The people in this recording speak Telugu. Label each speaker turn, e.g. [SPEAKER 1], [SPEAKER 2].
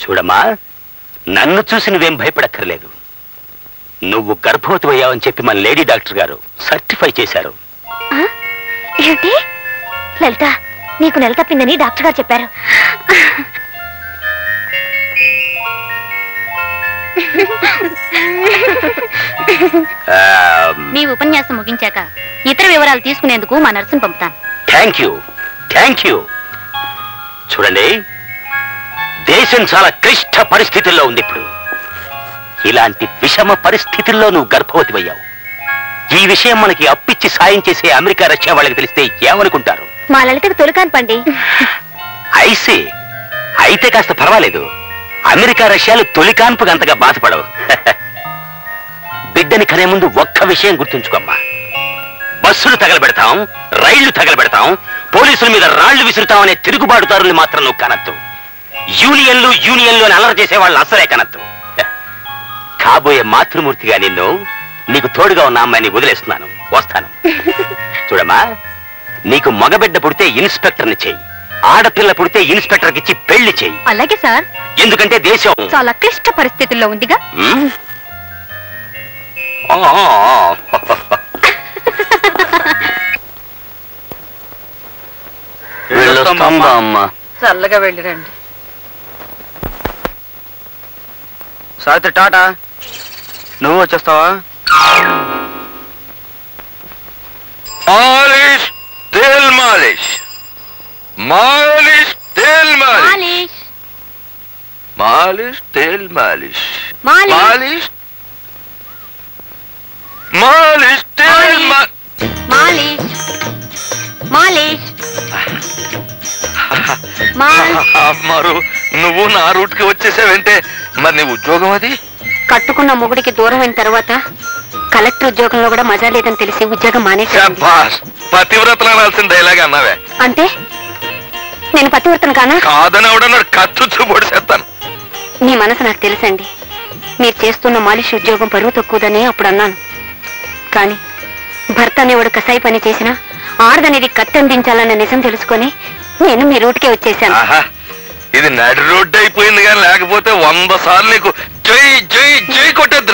[SPEAKER 1] చూడమ్మా నన్ను చూసి నువ్వేం భయపడక్కర్లేదు. నువ్వు గర్భవతి అయ్యావని చెప్పి మన లేడీ డాక్టర్ గారు సర్టిఫై చేశారు?
[SPEAKER 2] ఏంటి లలిత నీకు నెల తప్పిందని డాక్టర్ గారు చెప్పారు.
[SPEAKER 3] మీ ఉపన్యాసం ముగించాక ఇతర వివరాలు తీసుకునేందుకు మా నర్సును పంపుతాను.
[SPEAKER 1] Thank you thank you. చూడండి దేశం చాలా క్లిష్ట పరిస్థితుల్లో ఉంది ఇప్పుడు ఇలాంటి విషమ పరిస్థితుల్లో నువ్వు గర్భవతి అయ్యావు ఈ విషయం మనకి అప్పిచ్చి సాయం చేసే అమెరికా రష్యా వాళ్ళకి తెలిస్తే ఏమనుకుంటారు?
[SPEAKER 2] మా లలితకు తొలికాన్ పండి.
[SPEAKER 1] ఐసీ అయితే కాస్త పర్వాలేదు. అమెరికా రష్యాలు తొలి కాన్పుకు అంతగా బాధపడవు. బిడ్డని కనే ముందు ఒక్క విషయం గుర్తుంచుకోమ్మా. బస్సులు తగలబెడతాం రైళ్ళు తగలబెడతాం పోలీసుల మీద రాళ్ళు విసురుతాం అనే తిరుగుబాటుదారుల్ని మాత్రం నువ్వు కనద్దు. యూనియన్లు యూనియన్లు అని అల్లరి చేసే వాళ్ళు అసలే కనద్దు కాబోయే మాతృమూర్తిగా నిన్ను నీకు తోడుగా ఉన్న అమ్మాయిని వదిలేస్తున్నాను. వస్తాను. చూడమ్మా నీకు మగబిడ్డ పుడితే ఇన్స్పెక్టర్ని చెయ్యి ఆడపిల్ల పుడితే ఇన్స్పెక్టర్కి ఇచ్చి పెళ్ళి చెయ్యి
[SPEAKER 3] అలాగే సార్.
[SPEAKER 1] ఎందుకంటే దేశం
[SPEAKER 3] చాలా క్లిష్ట పరిస్థితుల్లో ఉందిగా.
[SPEAKER 4] చల్లగా వెళ్ళిరండి. సావిత్రి టాటా. నువ్వు వచ్చేస్తావా?
[SPEAKER 5] మాలిష్ తేల్ మాలిష్. మాలిష్ తేల్ మాలిష్.
[SPEAKER 3] మాలిష్.
[SPEAKER 5] మాలిష్ తేల్ మాలిష్.
[SPEAKER 3] మాలిష్.
[SPEAKER 5] మాలిష్. మాలిష్ తేల్ మా-
[SPEAKER 3] మాలిష్. మాలిష్. మాల్
[SPEAKER 5] మరు నువ్వు నా రూట్కి వచ్చేసావంటే మరి నీ ఉద్యోగం అది?
[SPEAKER 3] కట్టుకున్న మొగుడికి దూరం అయిన తర్వాత కలెక్టర్ ఉద్యోగంలో కూడా మజా లేదని తెలిసి ఉద్యోగం మానేశాను.
[SPEAKER 5] శభాష్ పతివ్రతలు అనాల్సిన డైలాగ్ అన్నావే?
[SPEAKER 3] అంటే? నేను పతివర్తను కానా?
[SPEAKER 5] కాదని ఎవడన్నాడు
[SPEAKER 3] మీ మనసు నాకు తెలుసండి. మీరు చేస్తున్న మాలిష్ ఉద్యోగం పరువు తక్కువదని అప్పుడు అన్నాను. కానీ భర్త అనేవాడు కసాయి పని చేసినా ఆడదనేది కత్తందించాలన్న నిజం తెలుసుకొని నేను మీ రూట్కే వచ్చేసాను
[SPEAKER 5] ఆహా ఇది నడి రోడ్డు అయిపోయింది కానీ లేకపోతే వంద సార్లు నీకు జై జై జై కొట్టేద్దు.